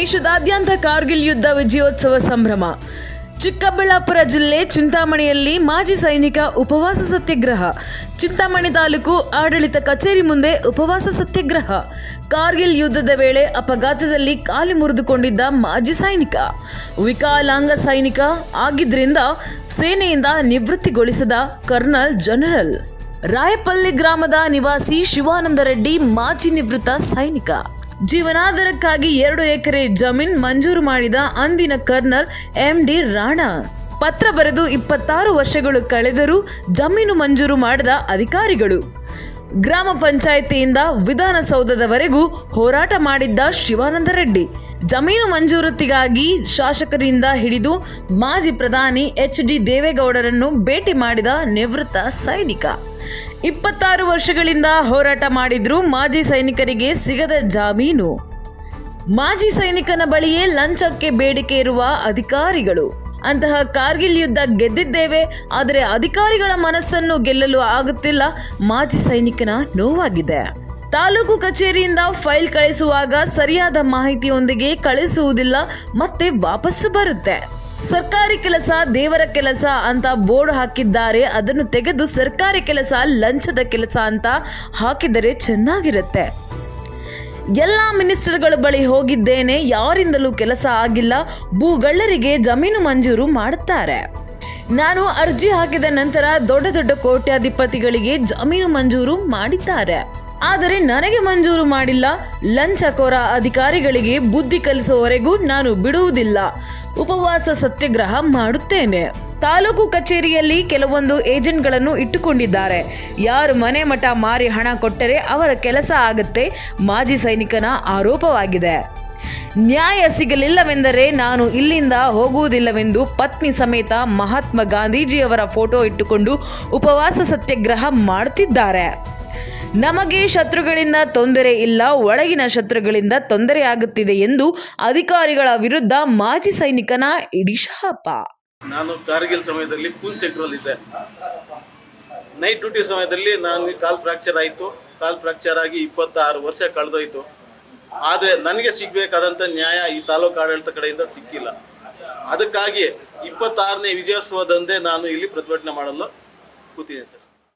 ದೇಶದಾದ್ಯಂತ ಕಾರ್ಗಿಲ್ ಯುದ್ಧ ವಿಜಯೋತ್ಸವ ಸಂಭ್ರಮ. ಚಿಕ್ಕಬಳ್ಳಾಪುರ ಜಿಲ್ಲೆ ಚಿಂತಾಮಣಿಯಲ್ಲಿ ಮಾಜಿ ಸೈನಿಕ ಉಪವಾಸ ಸತ್ಯಾಗ್ರಹ. ಚಿಂತಾಮಣಿ ತಾಲೂಕು ಆಡಳಿತ ಕಚೇರಿ ಮುಂದೆ ಉಪವಾಸ ಸತ್ಯಾಗ್ರಹ. ಕಾರ್ಗಿಲ್ ಯುದ್ಧದ ವೇಳೆ ಅಪಘಾತದಲ್ಲಿ ಕಾಲು ಮುರಿದುಕೊಂಡಿದ್ದ ಮಾಜಿ ಸೈನಿಕ. ವಿಕಲಾಂಗ ಸೈನಿಕ ಆಗಿದ್ದರಿಂದ ಸೇನೆಯಿಂದ ನಿವೃತ್ತಿಗೊಳಿಸಿದ ಕರ್ನಲ್ ಜನರಲ್. ರಾಯಪಲ್ಲಿ ಗ್ರಾಮದ ನಿವಾಸಿ ಶಿವಾನಂದ ರೆಡ್ಡಿ ಮಾಜಿ ನಿವೃತ್ತ ಸೈನಿಕ. ಜೀವನಾಧಾರಕ್ಕಾಗಿ ಎರಡು ಎಕರೆ ಜಮೀನ್ ಮಂಜೂರು ಮಾಡಿದ ಅಂದಿನ ಕರ್ನಲ್ ಎಂ ಡಿ ರಾಣಾ. ಪತ್ರ ಬರೆದು ಇಪ್ಪತ್ತಾರು ವರ್ಷಗಳು ಕಳೆದರೂ ಜಮೀನು ಮಂಜೂರು ಮಾಡಿದ ಅಧಿಕಾರಿಗಳು. ಗ್ರಾಮ ಪಂಚಾಯಿತಿಯಿಂದ ವಿಧಾನಸೌಧದವರೆಗೂ ಹೋರಾಟ ಮಾಡಿದ್ದ ಶಿವಾನಂದ ರೆಡ್ಡಿ. ಜಮೀನು ಮಂಜೂರತಿಗಾಗಿ ಶಾಸಕರಿಂದ ಹಿಡಿದು ಮಾಜಿ ಪ್ರಧಾನಿ ಎಚ್ ಡಿ ದೇವೇಗೌಡರನ್ನು ಭೇಟಿ ಮಾಡಿದ ನಿವೃತ್ತ ಸೈನಿಕ. ಇಪ್ಪತ್ತಾರು ವರ್ಷಗಳಿಂದ ಹೋರಾಟ ಮಾಡಿದ್ರು ಮಾಜಿ ಸೈನಿಕರಿಗೆ ಸಿಗದ ಜಾಮೀನು. ಮಾಜಿ ಸೈನಿಕನ ಬಳಿಯೇ ಲಂಚಕ್ಕೆ ಬೇಡಿಕೆ ಇರುವ ಅಧಿಕಾರಿಗಳು. ಅಂತಹ ಕಾರ್ಗಿಲ್ ಯುದ್ಧ ಗೆದ್ದಿದ್ದೇವೆ, ಆದರೆ ಅಧಿಕಾರಿಗಳ ಮನಸ್ಸನ್ನು ಗೆಲ್ಲಲು ಆಗುತ್ತಿಲ್ಲ, ಮಾಜಿ ಸೈನಿಕನ ನೋವಾಗಿದೆ. ತಾಲೂಕು ಕಚೇರಿಯಿಂದ ಫೈಲ್ ಕಳಿಸುವಾಗ ಸರಿಯಾದ ಮಾಹಿತಿಯೊಂದಿಗೆ ಕಳಿಸುವುದಿಲ್ಲ, ಮತ್ತೆ ವಾಪಸ್ಸು ಬರುತ್ತೆ. ಸರ್ಕಾರಿ ಕೆಲಸ, ದೇವರ ಕೆಲಸ ಅಂತ ಬೋರ್ಡ್ ಹಾಕಿದ್ದಾರೆ. ಅದನ್ನು ತೆಗೆದು ಸರ್ಕಾರಿ ಕೆಲಸ, ಲಂಚದ ಕೆಲಸ ಅಂತ ಹಾಕಿದರೆ ಚೆನ್ನಾಗಿರುತ್ತೆ. ಎಲ್ಲ ಮಿನಿಸ್ಟರ್ಗಳ ಬಳಿ ಹೋಗಿದ್ದೇನೆ. ಯಾರಿಂದಲೂ ಕೆಲಸ ಆಗಿಲ್ಲ. ಭೂಗಳ್ಳರಿಗೆ ಜಮೀನು ಮಂಜೂರು ಮಾಡುತ್ತಾರೆ. ನಾನು ಅರ್ಜಿ ಹಾಕಿದ ನಂತರ ದೊಡ್ಡ ದೊಡ್ಡ ಕೋಟ್ಯಾಧಿಪತಿಗಳಿಗೆ ಜಮೀನು ಮಂಜೂರು ಮಾಡಿದ್ದಾರೆ. ಆದರೆ ನನಗೆ ಮಂಜೂರು ಮಾಡಿಲ್ಲ. ಲಂಚಕೋರ ಅಧಿಕಾರಿಗಳಿಗೆ ಬುದ್ಧಿ ಕಲಿಸುವವರೆಗೂ ನಾನು ಬಿಡುವುದಿಲ್ಲ. ಉಪವಾಸ ಸತ್ಯಾಗ್ರಹ ಮಾಡುತ್ತೇನೆ. ತಾಲೂಕು ಕಚೇರಿಯಲ್ಲಿ ಕೆಲವೊಂದು ಏಜೆಂಟ್ಗಳನ್ನು ಇಟ್ಟುಕೊಂಡಿದ್ದಾರೆ. ಯಾರು ಮನೆ ಮಠ ಮಾರಿ ಹಣ ಕೊಟ್ಟರೆ ಅವರ ಕೆಲಸ ಆಗುತ್ತೆ. ಮಾಜಿ ಸೈನಿಕನ ಆರೋಪವಾಗಿದೆ. ನ್ಯಾಯ ಸಿಗಲಿಲ್ಲವೆಂದರೆ ನಾನು ಇಲ್ಲಿಂದ ಹೋಗುವುದಿಲ್ಲವೆಂದು ಪತ್ನಿ ಸಮೇತ ಮಹಾತ್ಮ ಗಾಂಧೀಜಿಯವರ ಫೋಟೋ ಇಟ್ಟುಕೊಂಡು ಉಪವಾಸ ಸತ್ಯಾಗ್ರಹ ಮಾಡುತ್ತಿದ್ದಾರೆ. ನಮಗೆ ಶತ್ರುಗಳಿಂದ ತೊಂದರೆ ಇಲ್ಲ, ಒಳಗಿನ ಶತ್ರುಗಳಿಂದ ತೊಂದರೆ ಆಗುತ್ತಿದೆ ಎಂದು ಅಧಿಕಾರಿಗಳ ವಿರುದ್ಧ ಮಾಜಿ ಸೈನಿಕನ ಇಡಿಶಾಪ ನಾನು ಕಾರ್ಗಿಲ್ ಸಮಯದಲ್ಲಿ ಕೂಲ್ ಸೆಕ್ಟರ್ ಇದ್ದೆ. ನೈಟ್ ಡ್ಯೂಟಿ ಸಮಯದಲ್ಲಿ ನನಗೆ ಕಾಲ್ ಫ್ರಾಕ್ಚರ್ ಆಯಿತು. ಕಾಲ್ ಫ್ರಾಕ್ಚರ್ ಆಗಿ ಇಪ್ಪತ್ತಾರು ವರ್ಷ ಕಳೆದೋಯ್ತು. ಆದರೆ ನನಗೆ ಸಿಗಬೇಕಾದಂಥ ನ್ಯಾಯ ಈ ತಾಲೂಕು ಆಡಳಿತ ಕಡೆಯಿಂದ ಸಿಕ್ಕಿಲ್ಲ. ಅದಕ್ಕಾಗಿ ಇಪ್ಪತ್ತಾರನೇ ವಿಜಯೋತ್ಸವದಂದೇ ನಾನು ಇಲ್ಲಿ ಪ್ರತಿಭಟನೆ ಮಾಡಲು ಕೂತಿದ್ದೀನಿ ಸರ್.